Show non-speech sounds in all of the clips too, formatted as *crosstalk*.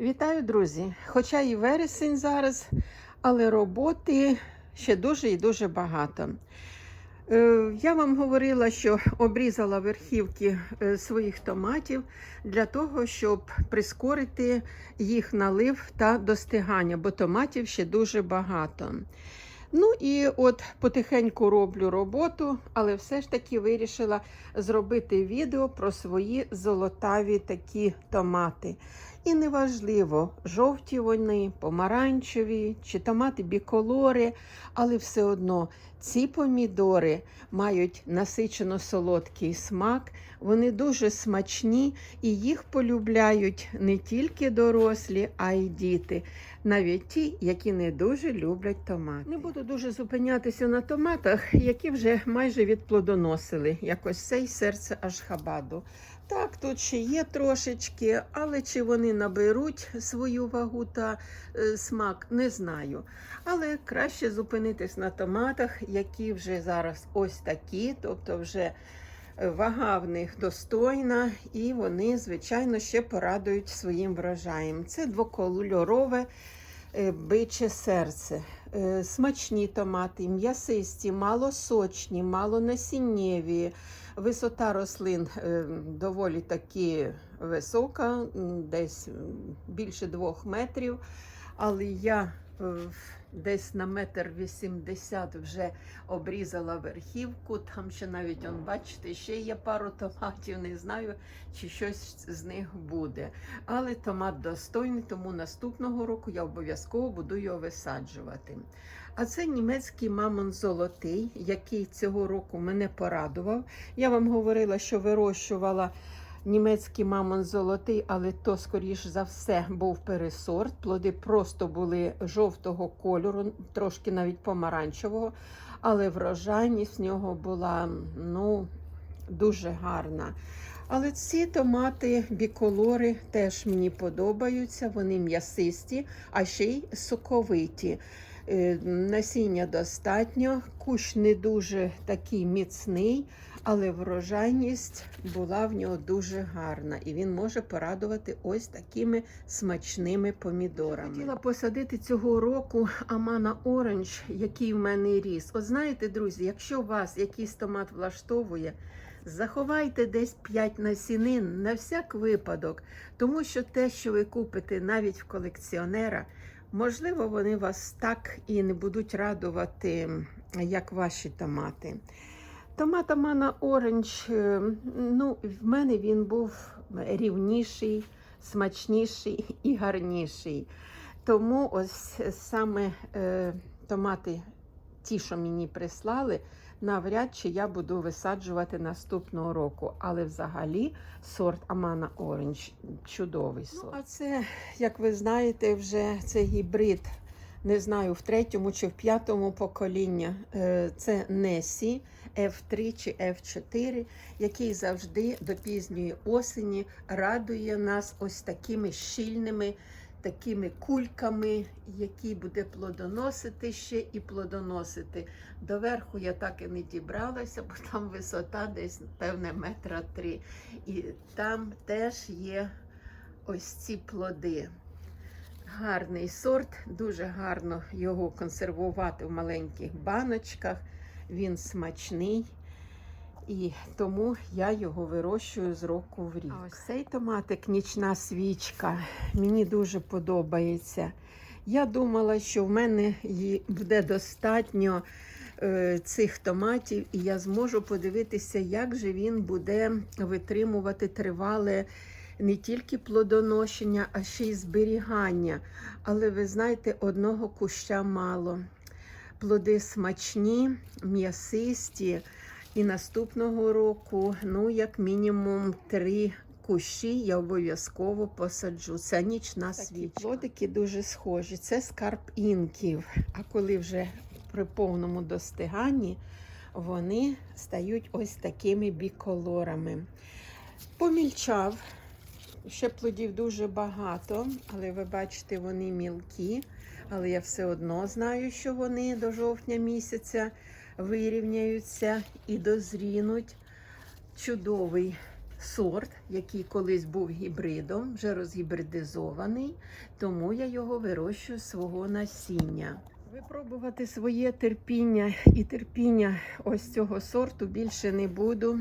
Вітаю, друзі! Хоча і вересень зараз, але роботи ще дуже і дуже багато. Е, Я вам говорила, що обрізала верхівки е, своїх томатів для того, щоб прискорити їх налив та достигання, бо томатів ще дуже багато. Ну і от потихеньку роблю роботу, але все ж таки вирішила зробити відео про свої золотаві такі томати. І неважливо, жовті вони, помаранчеві чи томати біколори, але все одно ці помідори мають насичено солодкий смак, вони дуже смачні і їх полюбляють не тільки дорослі, а й діти, навіть ті, які не дуже люблять томати. Не буду дуже зупинятися на томатах, які вже майже відплодоносили, якось цей серце Ашхабаду. Так, тут ще є трошечки, але чи вони наберуть свою вагу та е, смак, не знаю. Але краще зупинитись на томатах, які вже зараз ось такі, тобто вже е, вага в них достойна, і вони, звичайно, ще порадують своїм врожаєм. Це двокольорове е, биче серце. Е, Смачні томати, м'ясисті, малосочні, малонасіннєві. Висота рослин е, доволі таки висока, десь більше двох метрів. Але я е, десь на метр вісімдесят вже обрізала верхівку. Там ще навіть, он, бачите, ще є пару томатів. Не знаю, чи щось з них буде. Але томат достойний, тому наступного року я обов'язково буду його висаджувати. А це німецький мамон золотий, який цього року мене порадував. Я вам говорила, що вирощувала німецький мамон золотий, але то, скоріш за все, був пересорт. Плоди просто були жовтого кольору, трошки навіть помаранчевого, але врожайність нього була ну, дуже гарна. Але ці томати біколори теж мені подобаються. Вони м'ясисті, а ще й соковиті. Е, Насіння достатньо, кущ не дуже такий міцний, але врожайність була в нього дуже гарна, і він може порадувати ось такими смачними помідорами. Хотіла посадити цього року Амана Оранж, який в мене ріс. От знаєте, друзі, якщо вас якийсь томат влаштовує, заховайте десь 5 насінин на всяк випадок, тому що те, що ви купите навіть в колекціонера, можливо, вони вас так і не будуть радувати, як ваші томати. Томат Амана Оранж, е, ну, в мене він був рівніший, смачніший і гарніший. Тому ось саме е, томати, ті, що мені прислали, навряд чи я буду висаджувати наступного року. Але взагалі сорт Амана Оранж чудовий сорт. Ну, а це, як ви знаєте, вже це гібрид. Не знаю, в третьому чи в п'ятому покоління Е, це Несі F3 чи F4, який завжди до пізньої осені радує нас ось такими щільними такими кульками, які буде плодоносити ще і плодоносити. Доверху я так і не дібралася, бо там висота десь, певне, метра три. І там теж є ось ці плоди. Гарний сорт, дуже гарно його консервувати в маленьких баночках. Він смачний. І тому я його вирощую з року в рік. А ось цей томатик нічна свічка. Мені дуже подобається. Я думала, що в мене буде достатньо е, цих томатів, і я зможу подивитися, як же він буде витримувати тривале не тільки плодоношення, а ще й зберігання. Але ви знаєте, одного куща мало. Плоди смачні, м'ясисті. І наступного року, ну, як мінімум, три кущі я обов'язково посаджу. Це нічна свічка. Такі плодики дуже схожі. Це скарб інків. А коли вже при повному достиганні, вони стають ось такими біколорами. Помільчав. Ще плодів дуже багато, але ви бачите, вони мілкі. Але я все одно знаю, що вони до жовтня місяця вирівняються і дозрінуть. Чудовий сорт, який колись був гібридом, вже розгібридизований, тому я його вирощую з свого насіння. Випробувати своє терпіння і терпіння ось цього сорту більше не буду.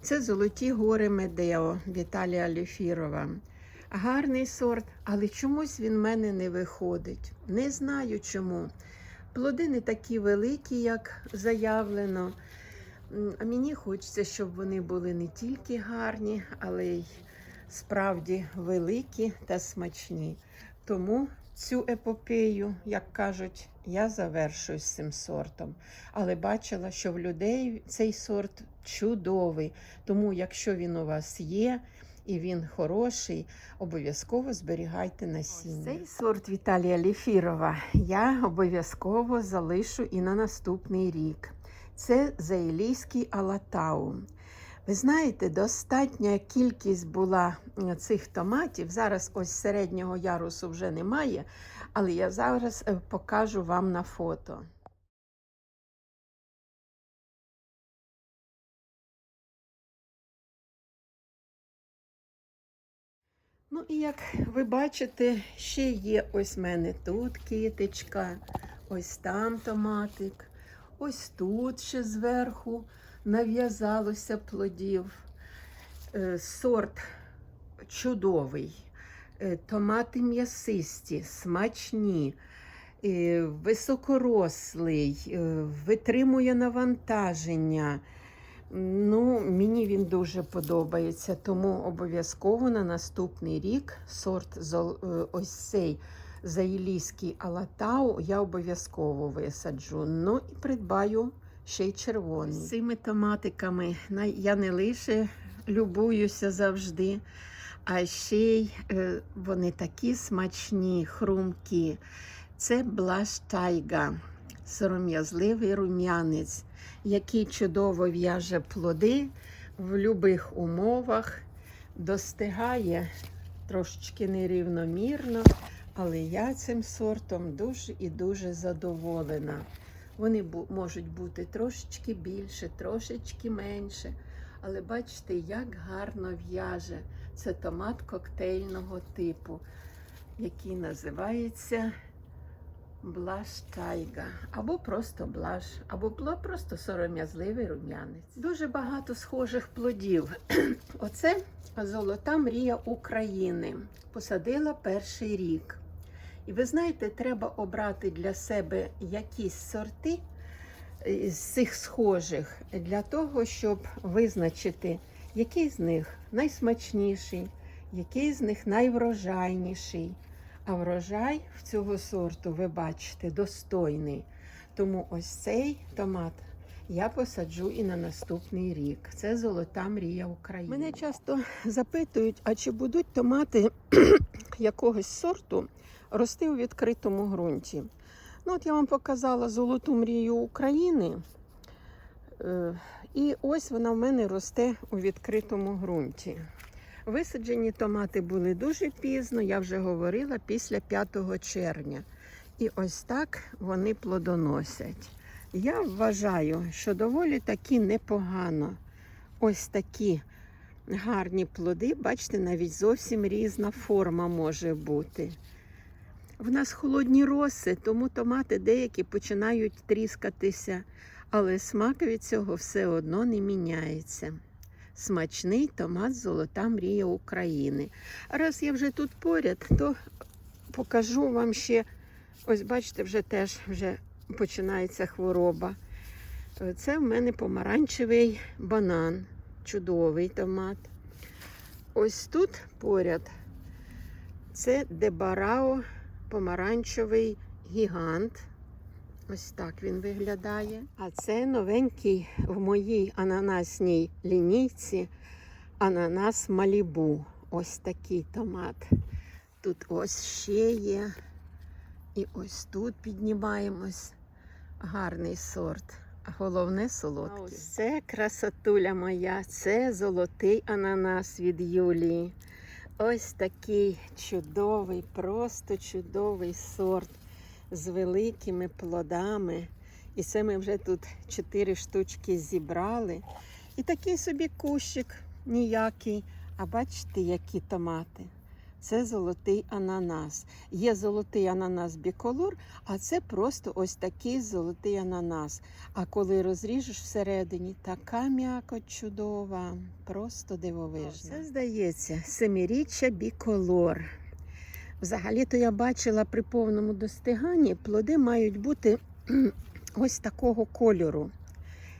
Це золоті гори Медео Віталія Лефірова. Гарний сорт, але чомусь він в мене не виходить. Не знаю чому. Плоди не такі великі, як заявлено. А мені хочеться, щоб вони були не тільки гарні, але й справді великі та смачні. Тому цю епопею, як кажуть, я завершую з цим сортом. Але бачила, що в людей цей сорт чудовий. Тому, якщо він у вас є і він хороший, обов'язково зберігайте насіння. Цей сорт Віталія Лефірова я обов'язково залишу і на наступний рік. Це заїлійський алатау. Ви знаєте, достатня кількість була цих томатів. Зараз ось середнього ярусу вже немає, але я зараз е, покажу вам на фото. Ну і як ви бачите, ще є ось в мене тут китичка, ось там томатик, ось тут ще зверху нав'язалося плодів. Е, Сорт чудовий, Е, томати м'ясисті, смачні, е, високорослий, витримує навантаження. Ну, мені він дуже подобається, тому обов'язково на наступний рік сорт е, ось цей заїлійський алатау я обов'язково висаджу. Ну і придбаю ще й червоний. З цими томатиками я не лише любуюся завжди, а ще й е, вони такі смачні, хрумкі. Це блаш тайга, сором'язливий рум'янець який чудово в'яже плоди в будь-яких умовах, достигає трошечки нерівномірно, але я цим сортом дуже і дуже задоволена. Вони можуть бути трошечки більше, трошечки менше. Але бачите, як гарно в'яже. Це томат коктейльного типу, який називається Блаш тайга, або просто блаш, або просто сором'язливий рум'янець. Дуже багато схожих плодів. *clears throat* Оце золота мрія України. Посадила перший рік. І ви знаєте, треба обрати для себе якісь сорти е, з цих схожих для того, щоб визначити, який з них найсмачніший, який з них найврожайніший. А врожай в цього сорту, ви бачите, достойний. Тому ось цей томат я посаджу і на наступний рік. Це золота мрія України. Мене часто запитують, а чи будуть томати *clears throat* якогось сорту рости у відкритому ґрунті. Ну, от я вам показала золоту мрію України. Е, І ось вона в мене росте у відкритому ґрунті. Висаджені томати були дуже пізно, я вже говорила, після 5 червня. І ось так вони плодоносять. Я вважаю, що доволі таки непогано. Ось такі гарні плоди, бачите, навіть зовсім різна форма може бути. В нас холодні роси, тому томати деякі починають тріскатися, але смак від цього все одно не міняється. Смачний томат Золота мрія України. Раз я вже тут поряд, то покажу вам ще. Ось бачите, вже теж вже починається хвороба. Це в мене помаранчевий банан, чудовий томат. Ось тут поряд це Дебарао помаранчевий гігант. Ось так він виглядає. А це новенький в моїй ананасній лінійці ананас Малібу. Ось такий томат. Тут ось ще є. І ось тут піднімаємось. Гарний сорт. Головне солодкий. А ось це красотуля моя, це золотий ананас від Юлії. Ось такий чудовий, просто чудовий сорт з великими плодами. І це ми вже тут чотири штучки зібрали. І такий собі кущик. ніякий. А бачите, які томати? Це золотий ананас. Є золотий ананас біколор, а це просто ось такий золотий ананас. А коли розріжеш всередині, така м'якоть чудова, просто дивовижна. Це здається, семиріччя біколор. Взагалі-то я бачила при повному достиганні, плоди мають бути *clears throat* ось такого кольору.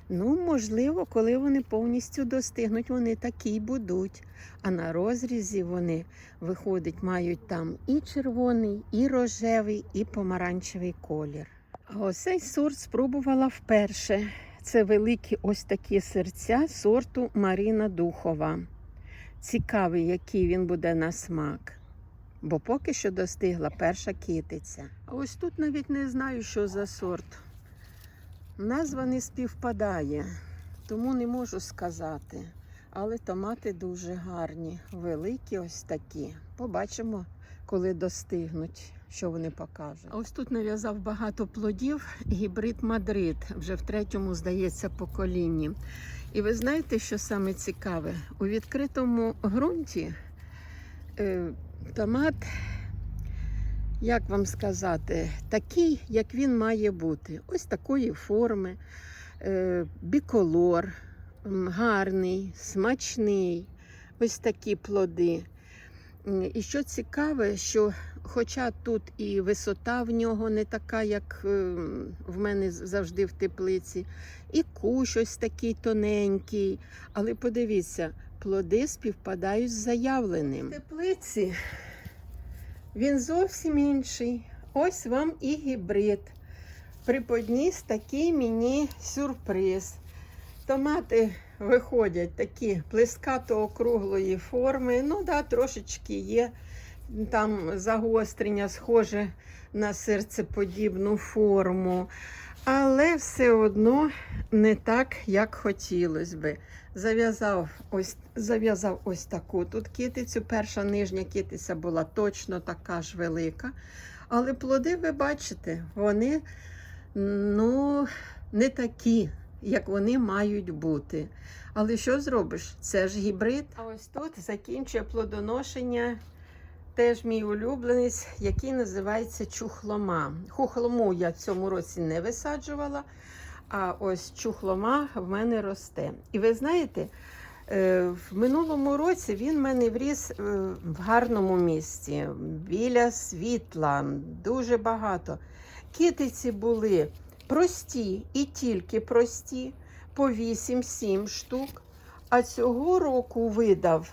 Ну, можливо, коли вони повністю достигнуть, вони такі будуть. А на розрізі вони, виходить, мають там і червоний, і рожевий, і помаранчевий колір. А ось цей сорт спробувала вперше. Це великі ось такі серця сорту Маріна Духова. Цікавий, який він буде на смак. Бо поки що достигла перша китиця. А ось тут навіть не знаю, що за сорт. Назва не співпадає, тому не можу сказати. Але томати дуже гарні, великі ось такі. Побачимо, коли достигнуть, що вони покажуть. А ось тут нав'язав багато плодів гібрид Мадрид, вже в третьому, здається, поколінні. І ви знаєте, що саме цікаве? У відкритому ґрунті е, томат як вам сказати, такий, як він має бути. Ось такої форми, е, біколор, гарний, смачний, ось такі плоди. І що цікаве, що хоча тут і висота в нього не така, як е, в мене завжди в теплиці, і кущ ось такий тоненький, але подивіться, плоди співпадають з заявленим. В теплиці він зовсім інший. Ось вам і гібрид. Приподніс такий мені сюрприз. Томати виходять такі плескато округлої форми. Ну, да, трошечки є там загострення, схоже на серцеподібну форму. Але все одно не так, як хотілося би. Зав'язав ось, зав'язав ось таку тут китицю. Перша нижня китиця була точно така ж велика. Але плоди, ви бачите, вони ну, не такі, як вони мають бути. Але що зробиш? Це ж гібрид. А ось тут закінчує плодоношення теж мій улюбленець, який називається чухлома. Хухлому я в цьому році не висаджувала, а ось чухлома в мене росте. І ви знаєте, в минулому році він мене вріс е, в гарному місці, біля світла, дуже багато. Китиці були прості і тільки прості, по 8-7 штук. А цього року видав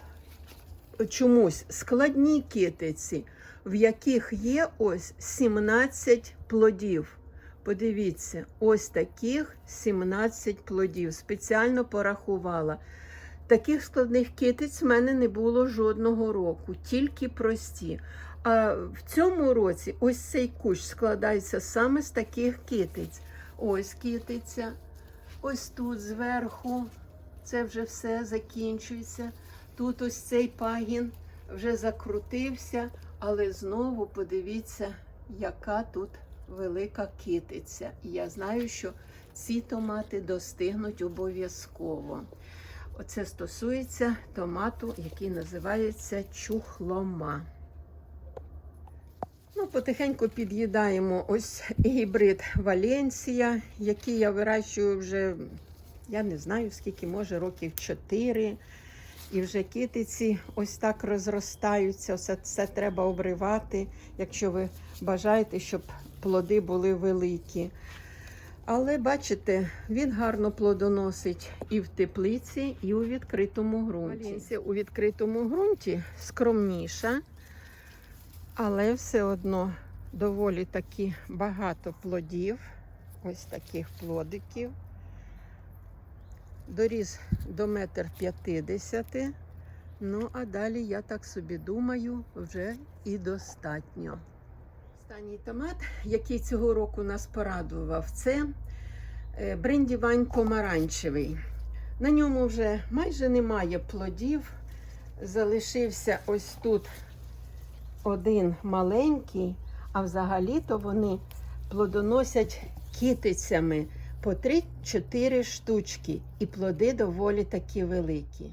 чомусь складні китиці, в яких є ось 17 плодів. Подивіться, ось таких 17 плодів. Спеціально порахувала. Таких складних китиць в мене не було жодного року, тільки прості. А в цьому році ось цей кущ складається саме з таких китиць. Ось китиця, ось тут зверху. Це вже все закінчується. Тут ось цей пагін вже закрутився, але знову подивіться, яка тут велика китиця. І я знаю, що ці томати достигнуть обов'язково. Оце стосується томату, який називається чухлома. Ну, потихеньку під'їдаємо ось гібрид Валенсія, який я вирощую вже, я не знаю скільки, може, років 4. І вже китиці ось так розростаються. Все це треба обривати, якщо ви бажаєте, щоб плоди були великі. Але бачите, він гарно плодоносить і в теплиці, і у відкритому ґрунті. Валінція у відкритому ґрунті скромніша, але все одно доволі таки багато плодів, ось таких плодиків. Доріс до метр п'ятдесяти. Ну, а далі, я так собі думаю, вже і достатньо. Останній томат, який цього року нас порадував, це е, брендівайн помаранчевий. На ньому вже майже немає плодів. Залишився ось тут один маленький, а взагалі-то вони плодоносять китицями по 3-4 штучки, і плоди доволі такі великі.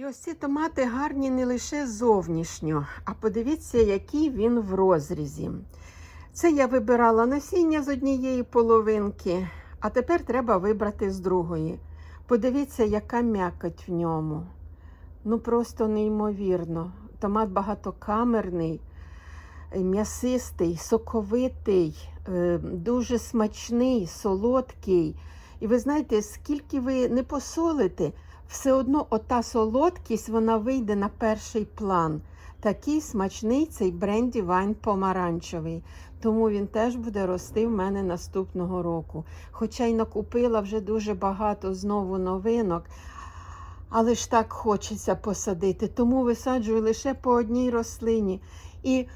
І ось ці томати гарні не лише зовнішньо, а подивіться, який він в розрізі. Це я вибирала насіння з однієї половинки, а тепер треба вибрати з другої. Подивіться, яка м'якоть в ньому. Ну просто неймовірно. Томат багатокамерний, е, м'ясистий, соковитий, е, дуже смачний, солодкий. І ви знаєте, скільки ви не посолите, все одно ота солодкість вона вийде на перший план. Такий смачний цей бренді вайн помаранчевий. Тому він теж буде рости в мене наступного року. Хоча й накупила вже дуже багато знову новинок, але ж так хочеться посадити. Тому висаджую лише по одній рослині. І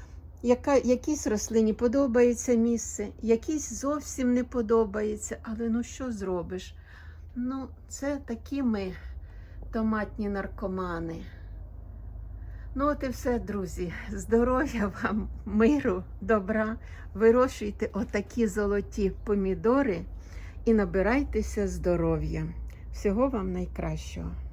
яка, якійсь рослині подобається місце, якійсь зовсім не подобається. Але ну що зробиш? Ну, це такі ми томатні наркомани. Ну, от і все, друзі. Здоров'я вам, миру, добра. Вирощуйте отакі золоті помідори і набирайтеся здоров'я. Всього вам найкращого.